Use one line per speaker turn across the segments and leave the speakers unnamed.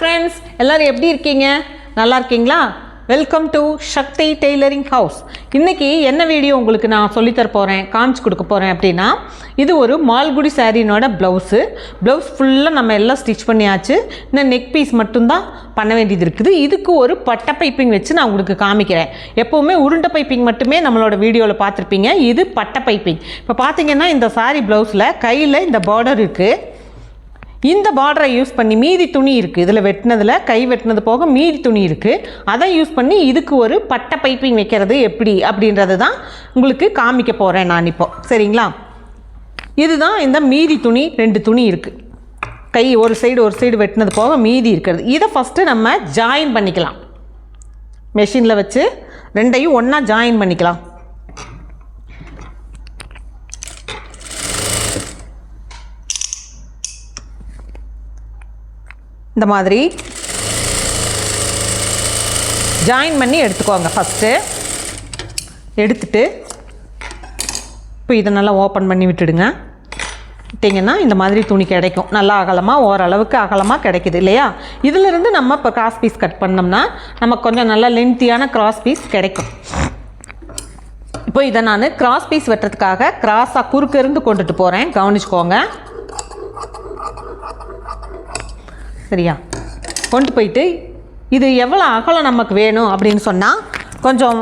friends எல்லோரும் எப்படி இருக்கீங்க நல்லா இருக்கீங்களா welcome to Sakthi tailoring house இன்றைக்கி என்ன வீடியோ உங்களுக்கு நான் சொல்லித்தர போகிறேன் காமிச்சு கொடுக்க போகிறேன் அப்படின்னா இது ஒரு மால்குடி சாரீனோட ப்ளவுஸு ப்ளவுஸ் ஃபுல்லாக நம்ம எல்லாம் ஸ்டிச் பண்ணியாச்சு இன்னும் நெக் பீஸ் மட்டும்தான் பண்ண வேண்டியது இருக்குது இதுக்கு ஒரு பட்டை பைப்பிங் வச்சு நான் உங்களுக்கு காமிக்கிறேன் எப்போவுமே உருண்டை பைப்பிங் மட்டுமே நம்மளோட வீடியோவில் பார்த்துருப்பீங்க இது பட்டை பைப்பிங் இப்போ பார்த்தீங்கன்னா இந்த சாரீ ப்ளவுஸில் கையில் இந்த பார்டர் இருக்குது இந்த பார்டரை யூஸ் பண்ணி மீதி துணி இருக்குது இதில் வெட்டினதில் கை வெட்டினது போக மீதி துணி இருக்குது அதை யூஸ் பண்ணி இதுக்கு ஒரு பட்டை பைப்பிங் வைக்கிறது எப்படி அப்படின்றது தான் உங்களுக்கு காமிக்க போகிறேன் நான் இப்போ சரிங்களா இதுதான் இந்த மீதி துணி ரெண்டு துணி இருக்குது கை ஒரு சைடு ஒரு சைடு வெட்டினது போக மீதி இருக்கிறது இதை ஃபஸ்ட்டு நம்ம ஜாயின் பண்ணிக்கலாம் மெஷினில் வச்சு ரெண்டையும் ஒன்றா ஜாயின் பண்ணிக்கலாம் இந்த மாதிரி ஜாயின் பண்ணி எடுத்துக்கோங்க ஃபஸ்ட்டு எடுத்துட்டு இப்போ இதை நல்லா ஓப்பன் பண்ணி விட்டுடுங்க விட்டிங்கன்னா இந்த மாதிரி துணி கிடைக்கும் நல்லா அகலமாக ஓரளவுக்கு அகலமாக கிடைக்குது இல்லையா இதிலிருந்து நம்ம இப்போ கிராஸ் பீஸ் கட் பண்ணோம்னா நமக்கு கொஞ்சம் நல்லா லென்த்தியான கிராஸ் பீஸ் கிடைக்கும் இப்போ இதை நான் கிராஸ் பீஸ் வெட்டுறதுக்காக கிராஸாக குறுக்கிருந்து கொண்டுட்டு போகிறேன் கவனிச்சுக்கோங்க சரியா கொண்டு போயிட்டு இது எவ்வளோ அகலம் நமக்கு வேணும் அப்படின்னு சொன்னால் கொஞ்சம்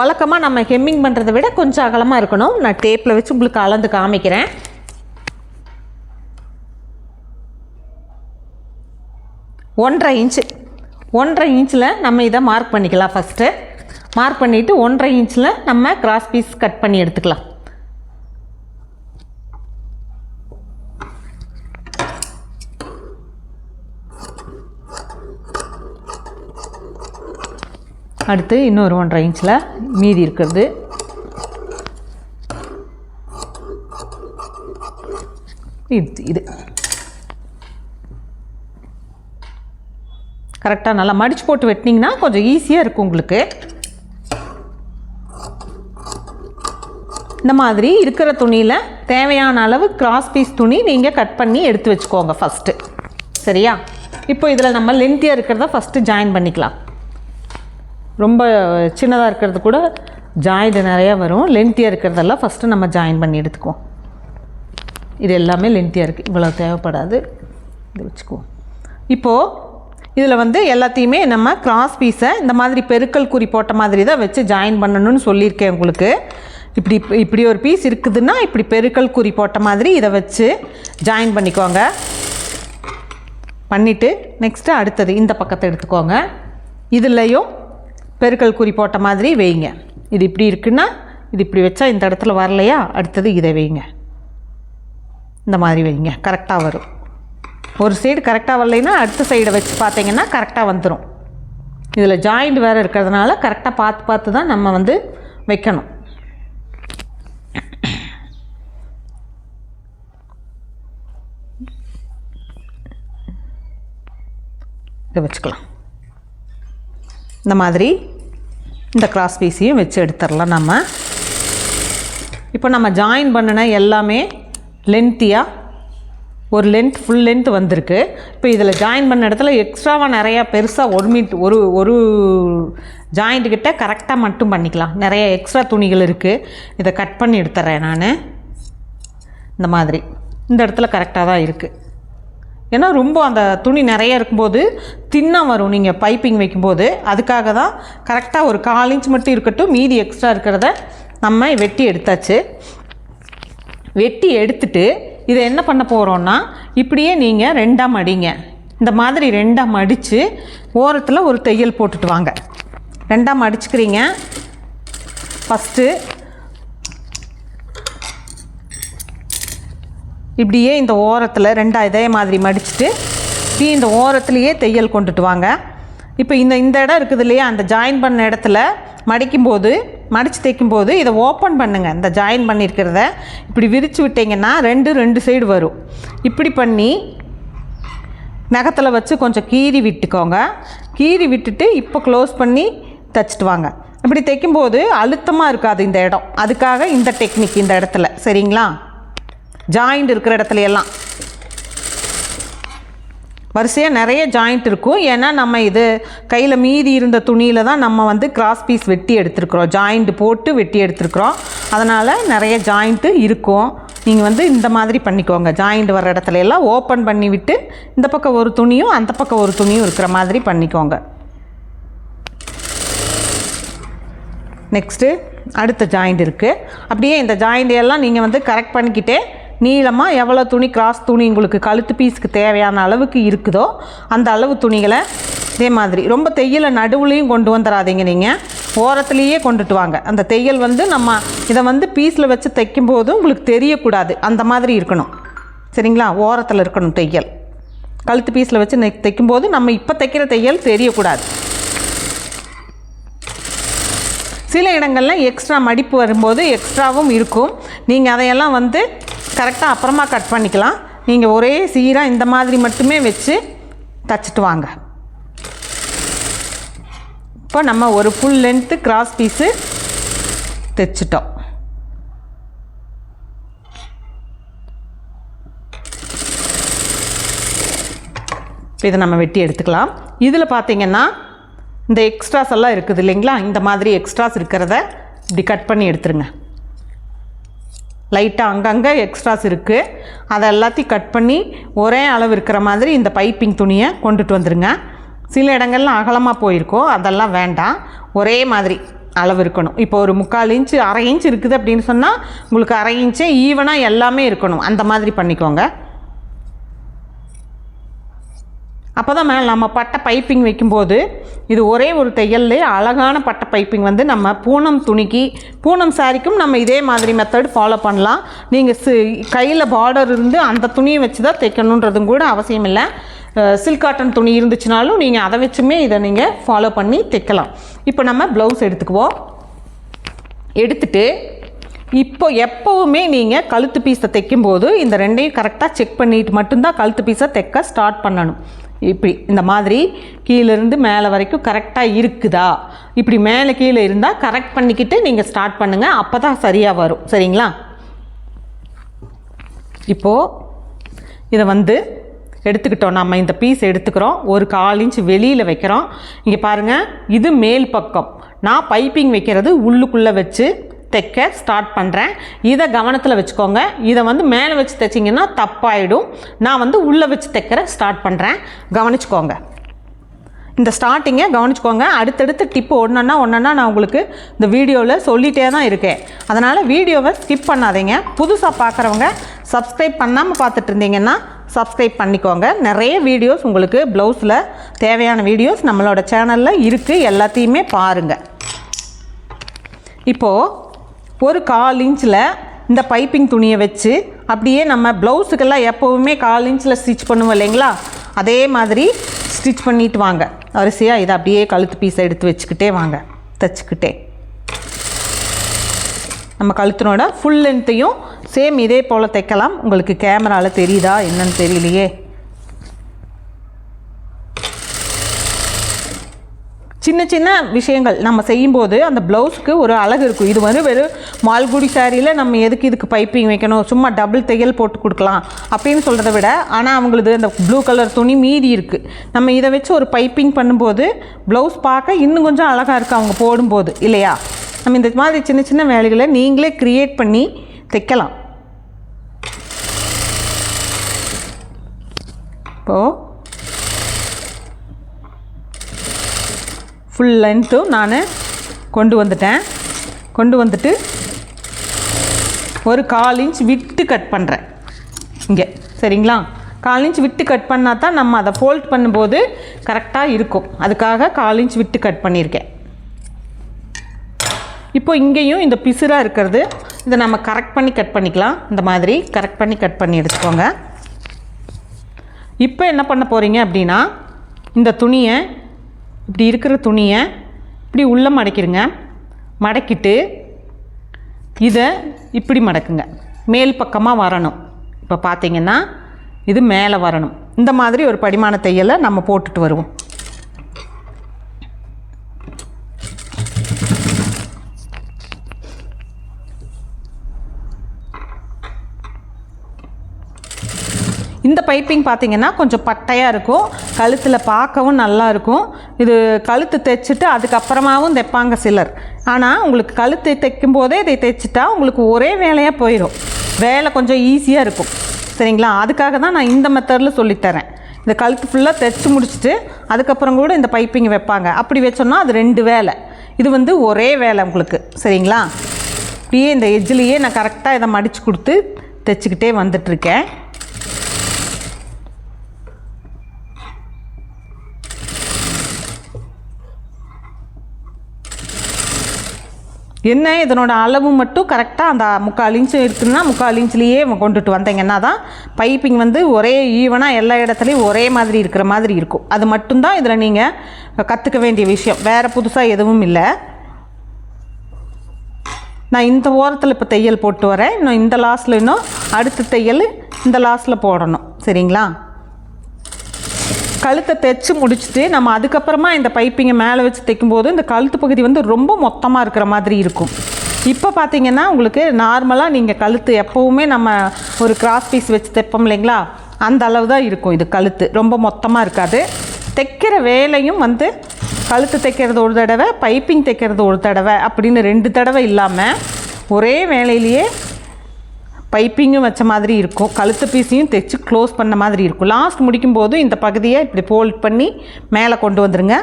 வழக்கமாக நம்ம ஹெம்மிங் பண்ணுறதை விட கொஞ்சம் அகலமாக இருக்கணும் நான் டேப்பில் வச்சு உங்களுக்கு அளந்து காமிக்கிறேன் ஒன்றரை இன்ச்சு ஒன்றரை இன்ச்சில் நம்ம இதை மார்க் பண்ணிக்கலாம் ஃபஸ்ட்டு மார்க் பண்ணிவிட்டு ஒன்றரை இன்ச்சில் நம்ம கிராஸ் பீஸ் கட் பண்ணி எடுத்துக்கலாம் அடுத்து இன்னொரு ஒன்றரை இன்ச்சில் மீதி இருக்கிறது இது இது கரெக்டாக நல்லா மடித்து போட்டு வெட்டினீங்கன்னா கொஞ்சம் ஈஸியாக இருக்கும் உங்களுக்கு இந்த மாதிரி இருக்கிற துணியில் தேவையான அளவு கிராஸ் பீஸ் துணி நீங்கள் கட் பண்ணி எடுத்து வச்சுக்கோங்க ஃபஸ்ட்டு சரியா இப்போ இதில் நம்ம லென்த்தியாக இருக்கிறத ஃபஸ்ட்டு ஜாயின் பண்ணிக்கலாம் ரொம்ப சின்னதாக இருக்கிறது கூட ஜாயிண்ட் நிறையா வரும் லென்த்தியாக இருக்கிறதெல்லாம் ஃபஸ்ட்டு நம்ம ஜாயின் பண்ணி எடுத்துக்குவோம் இது எல்லாமே லென்த்தியாக இருக்குது இவ்வளோ தேவைப்படாது இது வச்சுக்குவோம் இப்போது இதில் வந்து எல்லாத்தையுமே நம்ம கிராஸ் பீஸை இந்த மாதிரி பெருக்கல் குறி போட்ட மாதிரி தான் வச்சு ஜாயின் பண்ணணும்னு சொல்லியிருக்கேன் உங்களுக்கு இப்படி இப்படி ஒரு பீஸ் இருக்குதுன்னா இப்படி பெருக்கல் குறி போட்ட மாதிரி இதை வச்சு ஜாயின் பண்ணிக்கோங்க பண்ணிவிட்டு நெக்ஸ்ட்டு அடுத்தது இந்த பக்கத்தை எடுத்துக்கோங்க இதுலேயும் பெருக்கல் குறி போட்ட மாதிரி வைங்க இது இப்படி இருக்குன்னா இது இப்படி வச்சா இந்த இடத்துல வரலையா அடுத்தது இதை வைங்க இந்த மாதிரி வைங்க கரெக்டாக வரும் ஒரு சைடு கரெக்டாக வரலைன்னா அடுத்த சைடை வச்சு பார்த்தீங்கன்னா கரெக்டாக வந்துடும் இதில் ஜாயிண்ட் வேறு இருக்கிறதுனால கரெக்டாக பார்த்து பார்த்து தான் நம்ம வந்து வைக்கணும் இதை வச்சுக்கலாம் இந்த மாதிரி இந்த கிராஸ் பீஸையும் வச்சு எடுத்துடலாம் நம்ம இப்போ நம்ம ஜாயின் பண்ணின எல்லாமே லென்த்தியாக ஒரு லென்த் ஃபுல் லென்த் வந்திருக்கு இப்போ இதில் ஜாயின் பண்ண இடத்துல எக்ஸ்ட்ராவாக நிறையா பெருசாக ஒரு மீட் ஒரு ஒரு ஜாயிண்ட்டுக்கிட்ட கரெக்டாக மட்டும் பண்ணிக்கலாம் நிறைய எக்ஸ்ட்ரா துணிகள் இருக்குது இதை கட் பண்ணி எடுத்துட்றேன் நான் இந்த மாதிரி இந்த இடத்துல கரெக்டாக தான் இருக்குது ஏன்னா ரொம்ப அந்த துணி நிறைய இருக்கும்போது தின்னாக வரும் நீங்கள் பைப்பிங் வைக்கும்போது அதுக்காக தான் கரெக்டாக ஒரு கால் இன்ச் மட்டும் இருக்கட்டும் மீதி எக்ஸ்ட்ரா இருக்கிறத நம்ம வெட்டி எடுத்தாச்சு வெட்டி எடுத்துட்டு இதை என்ன பண்ண போகிறோன்னா இப்படியே நீங்கள் ரெண்டாக மடிங்க இந்த மாதிரி ரெண்டாக மடித்து ஓரத்தில் ஒரு தையல் போட்டுட்டு வாங்க ரெண்டாக மடிச்சுக்கிறீங்க ஃபஸ்ட்டு இப்படியே இந்த ஓரத்தில் ரெண்டாக இதே மாதிரி மடிச்சுட்டு இப்படி இந்த ஓரத்துலேயே தையல் கொண்டுட்டு வாங்க இப்போ இந்த இந்த இடம் இருக்குது இல்லையா அந்த ஜாயின் பண்ண இடத்துல மடிக்கும்போது மடித்து தைக்கும்போது இதை ஓப்பன் பண்ணுங்கள் இந்த ஜாயின் பண்ணியிருக்கிறத இப்படி விரித்து விட்டிங்கன்னா ரெண்டு ரெண்டு சைடு வரும் இப்படி பண்ணி நகத்தில் வச்சு கொஞ்சம் கீறி விட்டுக்கோங்க கீறி விட்டுட்டு இப்போ க்ளோஸ் பண்ணி தைச்சிட்டு வாங்க இப்படி தைக்கும்போது அழுத்தமாக இருக்காது இந்த இடம் அதுக்காக இந்த டெக்னிக் இந்த இடத்துல சரிங்களா ஜாயிண்ட் இருக்கிற இடத்துல எல்லாம் வரிசையாக நிறைய ஜாயிண்ட் இருக்கும் ஏன்னா நம்ம இது கையில் மீதி இருந்த துணியில் தான் நம்ம வந்து கிராஸ் பீஸ் வெட்டி எடுத்துருக்குறோம் ஜாயிண்ட் போட்டு வெட்டி எடுத்துருக்குறோம் அதனால் நிறைய ஜாயிண்ட்டு இருக்கும் நீங்கள் வந்து இந்த மாதிரி பண்ணிக்கோங்க ஜாயிண்ட் வர இடத்துல எல்லாம் ஓப்பன் பண்ணி விட்டு இந்த பக்கம் ஒரு துணியும் அந்த பக்கம் ஒரு துணியும் இருக்கிற மாதிரி பண்ணிக்கோங்க நெக்ஸ்ட்டு அடுத்த ஜாயிண்ட் இருக்குது அப்படியே இந்த ஜாயிண்ட் எல்லாம் நீங்கள் வந்து கரெக்ட் பண்ணிக்கிட்டே நீளமாக எவ்வளோ துணி கிராஸ் துணி உங்களுக்கு கழுத்து பீஸுக்கு தேவையான அளவுக்கு இருக்குதோ அந்த அளவு துணிகளை இதே மாதிரி ரொம்ப தையலை நடுவுலையும் கொண்டு வந்துடாதீங்க நீங்கள் ஓரத்துலேயே கொண்டுட்டு வாங்க அந்த தையல் வந்து நம்ம இதை வந்து பீஸில் வச்சு தைக்கும் போது உங்களுக்கு தெரியக்கூடாது அந்த மாதிரி இருக்கணும் சரிங்களா ஓரத்தில் இருக்கணும் தையல் கழுத்து பீஸில் வச்சு நெ தைக்கும்போது நம்ம இப்போ தைக்கிற தையல் தெரியக்கூடாது சில இடங்களில் எக்ஸ்ட்ரா மடிப்பு வரும்போது எக்ஸ்ட்ராவும் இருக்கும் நீங்கள் அதையெல்லாம் வந்து கரெக்டாக அப்புறமா கட் பண்ணிக்கலாம் நீங்கள் ஒரே சீராக இந்த மாதிரி மட்டுமே வச்சு தச்சுட்டு வாங்க இப்போ நம்ம ஒரு ஃபுல் லென்த்து கிராஸ் பீஸு தைச்சிட்டோம் இதை நம்ம வெட்டி எடுத்துக்கலாம் இதில் பார்த்தீங்கன்னா இந்த எக்ஸ்ட்ராஸ் எல்லாம் இருக்குது இல்லைங்களா இந்த மாதிரி எக்ஸ்ட்ராஸ் இருக்கிறத இப்படி கட் பண்ணி எடுத்துருங்க லைட்டாக அங்கங்கே எக்ஸ்ட்ராஸ் இருக்குது அதை எல்லாத்தையும் கட் பண்ணி ஒரே அளவு இருக்கிற மாதிரி இந்த பைப்பிங் துணியை கொண்டுட்டு வந்துடுங்க சில இடங்கள்ல அகலமாக போயிருக்கோம் அதெல்லாம் வேண்டாம் ஒரே மாதிரி அளவு இருக்கணும் இப்போ ஒரு முக்கால் இன்ச்சு அரை இன்ச் இருக்குது அப்படின்னு சொன்னால் உங்களுக்கு அரை இன்ச்சே ஈவனாக எல்லாமே இருக்கணும் அந்த மாதிரி பண்ணிக்கோங்க அப்போ தான் நம்ம பட்டை பைப்பிங் வைக்கும்போது இது ஒரே ஒரு தையல்லே அழகான பட்டை பைப்பிங் வந்து நம்ம பூனம் துணிக்கு பூனம் சாரிக்கும் நம்ம இதே மாதிரி மெத்தட் ஃபாலோ பண்ணலாம் நீங்கள் சி கையில் பார்டர் இருந்து அந்த துணியை வச்சு தான் தைக்கணுன்றதும் கூட அவசியம் இல்லை சில்க் காட்டன் துணி இருந்துச்சுனாலும் நீங்கள் அதை வச்சுமே இதை நீங்கள் ஃபாலோ பண்ணி தைக்கலாம் இப்போ நம்ம ப்ளவுஸ் எடுத்துக்குவோம் எடுத்துட்டு இப்போ எப்போவுமே நீங்கள் கழுத்து பீஸை தைக்கும்போது இந்த ரெண்டையும் கரெக்டாக செக் பண்ணிட்டு மட்டும்தான் கழுத்து பீஸை தைக்க ஸ்டார்ட் பண்ணணும் இப்படி இந்த மாதிரி கீழேருந்து மேலே வரைக்கும் கரெக்டாக இருக்குதா இப்படி மேலே கீழே இருந்தால் கரெக்ட் பண்ணிக்கிட்டு நீங்கள் ஸ்டார்ட் பண்ணுங்கள் அப்போ தான் சரியாக வரும் சரிங்களா இப்போது இதை வந்து எடுத்துக்கிட்டோம் நம்ம இந்த பீஸ் எடுத்துக்கிறோம் ஒரு கால் இன்ச் வெளியில் வைக்கிறோம் இங்கே பாருங்கள் இது மேல் பக்கம் நான் பைப்பிங் வைக்கிறது உள்ளுக்குள்ளே வச்சு தைக்க ஸ்டார்ட் பண்ணுறேன் இதை கவனத்தில் வச்சுக்கோங்க இதை வந்து மேலே வச்சு தைச்சிங்கன்னா தப்பாயிடும் நான் வந்து உள்ளே வச்சு தைக்கிற ஸ்டார்ட் பண்ணுறேன் கவனிச்சுக்கோங்க இந்த ஸ்டார்டிங்கை கவனிச்சுக்கோங்க அடுத்தடுத்து டிப்பு ஒன்றுன்னா ஒன்றுன்னா நான் உங்களுக்கு இந்த வீடியோவில் சொல்லிகிட்டே தான் இருக்கேன் அதனால் வீடியோவை ஸ்கிப் பண்ணாதீங்க புதுசாக பார்க்குறவங்க சப்ஸ்கிரைப் பண்ணாமல் பார்த்துட்டு இருந்தீங்கன்னா சப்ஸ்கிரைப் பண்ணிக்கோங்க நிறைய வீடியோஸ் உங்களுக்கு ப்ளவுஸில் தேவையான வீடியோஸ் நம்மளோட சேனலில் இருக்குது எல்லாத்தையுமே பாருங்கள் இப்போது ஒரு கால் இன்ச்சில் இந்த பைப்பிங் துணியை வச்சு அப்படியே நம்ம ப்ளவுஸுக்கெல்லாம் எப்போவுமே கால் இன்ச்சில் ஸ்டிச் பண்ணுவோம் இல்லைங்களா அதே மாதிரி ஸ்டிச் பண்ணிட்டு வாங்க வரிசையாக இதை அப்படியே கழுத்து பீஸை எடுத்து வச்சுக்கிட்டே வாங்க தைச்சிக்கிட்டே நம்ம கழுத்தினோட ஃபுல் லென்த்தையும் சேம் இதே போல் தைக்கலாம் உங்களுக்கு கேமராவில் தெரியுதா என்னன்னு தெரியலையே சின்ன சின்ன விஷயங்கள் நம்ம செய்யும்போது அந்த ப்ளவுஸுக்கு ஒரு அழகு இருக்கும் இது வந்து வெறும் மால்குடி சாரியில் நம்ம எதுக்கு இதுக்கு பைப்பிங் வைக்கணும் சும்மா டபுள் தையல் போட்டு கொடுக்கலாம் அப்படின்னு சொல்கிறத விட ஆனால் அவங்களுக்கு அந்த ப்ளூ கலர் துணி மீதி இருக்குது நம்ம இதை வச்சு ஒரு பைப்பிங் பண்ணும்போது ப்ளவுஸ் பார்க்க இன்னும் கொஞ்சம் அழகாக இருக்குது அவங்க போடும்போது இல்லையா நம்ம இந்த மாதிரி சின்ன சின்ன வேலைகளை நீங்களே க்ரியேட் பண்ணி தைக்கலாம் இப்போது ஃபுல் லென்த்தும் நான் கொண்டு வந்துட்டேன் கொண்டு வந்துட்டு ஒரு கால் இன்ச் விட்டு கட் பண்ணுறேன் இங்கே சரிங்களா கால் இன்ச் விட்டு கட் பண்ணால் தான் நம்ம அதை ஃபோல்ட் பண்ணும்போது கரெக்டாக இருக்கும் அதுக்காக கால் இன்ச் விட்டு கட் பண்ணியிருக்கேன் இப்போ இங்கேயும் இந்த பிசுராக இருக்கிறது இதை நம்ம கரெக்ட் பண்ணி கட் பண்ணிக்கலாம் இந்த மாதிரி கரெக்ட் பண்ணி கட் பண்ணி எடுத்துக்கோங்க இப்போ என்ன பண்ண போகிறீங்க அப்படின்னா இந்த துணியை இப்படி இருக்கிற துணியை இப்படி உள்ளே மடக்கிடுங்க மடக்கிட்டு இதை இப்படி மடக்குங்க மேல் பக்கமாக வரணும் இப்போ பார்த்தீங்கன்னா இது மேலே வரணும் இந்த மாதிரி ஒரு படிமான தையலை நம்ம போட்டுட்டு வருவோம் இந்த பைப்பிங் பார்த்திங்கன்னா கொஞ்சம் பட்டையாக இருக்கும் கழுத்தில் பார்க்கவும் நல்லாயிருக்கும் இது கழுத்து தைச்சிட்டு அதுக்கப்புறமாவும் தைப்பாங்க சிலர் ஆனால் உங்களுக்கு கழுத்து தைக்கும் போதே இதை தைச்சிட்டா உங்களுக்கு ஒரே வேலையாக போயிடும் வேலை கொஞ்சம் ஈஸியாக இருக்கும் சரிங்களா அதுக்காக தான் நான் இந்த மெத்தடில் சொல்லித்தரேன் இந்த கழுத்து ஃபுல்லாக தைச்சி முடிச்சுட்டு அதுக்கப்புறம் கூட இந்த பைப்பிங் வைப்பாங்க அப்படி வச்சோன்னா அது ரெண்டு வேலை இது வந்து ஒரே வேலை உங்களுக்கு சரிங்களா இப்படியே இந்த எஜ்ஜிலேயே நான் கரெக்டாக இதை மடித்து கொடுத்து தைச்சிக்கிட்டே வந்துட்டுருக்கேன் என்ன இதனோட அளவு மட்டும் கரெக்டாக அந்த முக்கால் இன்ச்சு இருக்குதுன்னா முக்கால் இன்ச்சுலேயே கொண்டுட்டு வந்தீங்கன்னா தான் பைப்பிங் வந்து ஒரே ஈவனாக எல்லா இடத்துலையும் ஒரே மாதிரி இருக்கிற மாதிரி இருக்கும் அது மட்டும்தான் இதில் நீங்கள் கற்றுக்க வேண்டிய விஷயம் வேறு புதுசாக எதுவும் இல்லை நான் இந்த ஓரத்தில் இப்போ தையல் போட்டு வரேன் இன்னும் இந்த லாஸில் இன்னும் அடுத்த தையல் இந்த லாஸில் போடணும் சரிங்களா கழுத்தை தைச்சி முடிச்சுட்டு நம்ம அதுக்கப்புறமா இந்த பைப்பிங்கை மேலே வச்சு தைக்கும்போது இந்த கழுத்து பகுதி வந்து ரொம்ப மொத்தமாக இருக்கிற மாதிரி இருக்கும் இப்போ பார்த்தீங்கன்னா உங்களுக்கு நார்மலாக நீங்கள் கழுத்து எப்போவுமே நம்ம ஒரு கிராஸ் பீஸ் வச்சு தைப்போம் இல்லைங்களா அந்த அளவு தான் இருக்கும் இது கழுத்து ரொம்ப மொத்தமாக இருக்காது தைக்கிற வேலையும் வந்து கழுத்து தைக்கிறது ஒரு தடவை பைப்பிங் தைக்கிறது ஒரு தடவை அப்படின்னு ரெண்டு தடவை இல்லாமல் ஒரே வேலையிலேயே பைப்பிங்கும் வச்ச மாதிரி இருக்கும் கழுத்து பீஸையும் தைச்சி க்ளோஸ் பண்ண மாதிரி இருக்கும் லாஸ்ட் முடிக்கும் போதும் இந்த பகுதியை இப்படி ஃபோல்ட் பண்ணி மேலே கொண்டு வந்துடுங்க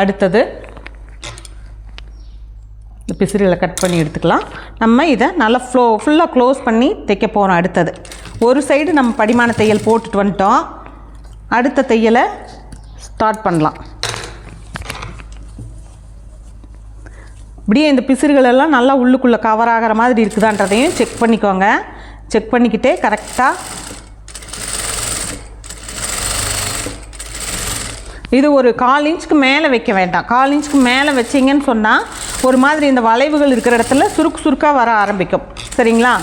அடுத்தது இந்த பிசிறியில் கட் பண்ணி எடுத்துக்கலாம் நம்ம இதை நல்லா ஃப்ளோ ஃபுல்லாக க்ளோஸ் பண்ணி தைக்க போகிறோம் அடுத்தது ஒரு சைடு நம்ம படிமான தையல் போட்டுட்டு வந்துட்டோம் அடுத்த தையலை ஸ்டார்ட் பண்ணலாம் இப்படியே இந்த பிசிறுகளெல்லாம் நல்லா உள்ளுக்குள்ளே கவர் ஆகிற மாதிரி இருக்குதான்றதையும் செக் பண்ணிக்கோங்க செக் பண்ணிக்கிட்டே கரெக்டாக இது ஒரு கால் இன்ச்சுக்கு மேலே வைக்க வேண்டாம் கால் இன்ச்சுக்கு மேலே வச்சிங்கன்னு சொன்னால் ஒரு மாதிரி இந்த வளைவுகள் இருக்கிற இடத்துல சுருக்கு சுருக்காக வர ஆரம்பிக்கும் சரிங்களா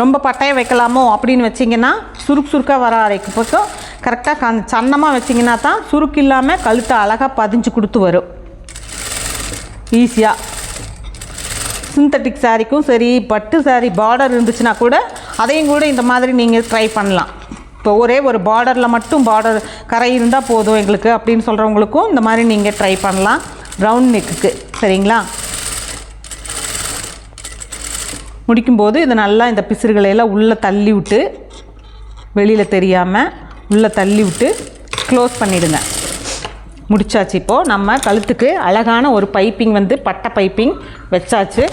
ரொம்ப பட்டையை வைக்கலாமோ அப்படின்னு வச்சிங்கன்னா சுருக்கு சுருக்காக வர ஆரம்பிக்கும் கரெக்டாக கண் சன்னமாக வச்சிங்கன்னா தான் சுருக்கு இல்லாமல் கழுத்தை அழகாக பதிஞ்சு கொடுத்து வரும் ஈஸியாக சிந்தட்டிக் சாரிக்கும் சரி பட்டு சாரி பார்டர் இருந்துச்சுன்னா கூட அதையும் கூட இந்த மாதிரி நீங்கள் ட்ரை பண்ணலாம் இப்போ ஒரே ஒரு பார்டரில் மட்டும் பார்டர் கரை இருந்தால் போதும் எங்களுக்கு அப்படின்னு சொல்கிறவங்களுக்கும் இந்த மாதிரி நீங்கள் ட்ரை பண்ணலாம் ரவுண்ட் நெக்குக்கு சரிங்களா முடிக்கும்போது இதை நல்லா இந்த பிசிறுகளையெல்லாம் உள்ளே தள்ளி விட்டு வெளியில் தெரியாமல் உள்ளே தள்ளி விட்டு க்ளோஸ் பண்ணிவிடுங்க முடித்தாச்சு இப்போது நம்ம கழுத்துக்கு அழகான ஒரு பைப்பிங் வந்து பட்டை பைப்பிங் வச்சாச்சு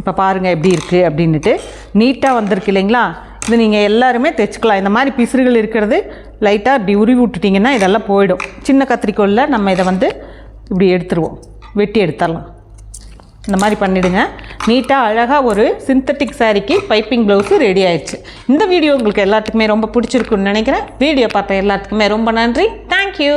இப்போ பாருங்கள் எப்படி இருக்குது அப்படின்ட்டு நீட்டாக வந்திருக்கு இல்லைங்களா இது நீங்கள் எல்லாருமே தைச்சிக்கலாம் இந்த மாதிரி பிசுறுகள் இருக்கிறது லைட்டாக இப்படி உருவி விட்டுட்டிங்கன்னா இதெல்லாம் போயிடும் சின்ன கத்திரிக்கோளில் நம்ம இதை வந்து இப்படி எடுத்துருவோம் வெட்டி எடுத்துடலாம் இந்த மாதிரி பண்ணிவிடுங்க நீட்டாக அழகாக ஒரு சிந்தட்டிக் சாரீக்கு பைப்பிங் ப்ளவுஸு ரெடி ஆயிடுச்சு இந்த வீடியோ உங்களுக்கு எல்லாத்துக்குமே ரொம்ப பிடிச்சிருக்குன்னு நினைக்கிறேன் வீடியோ பார்த்த எல்லாத்துக்குமே ரொம்ப நன்றி தேங்க்யூ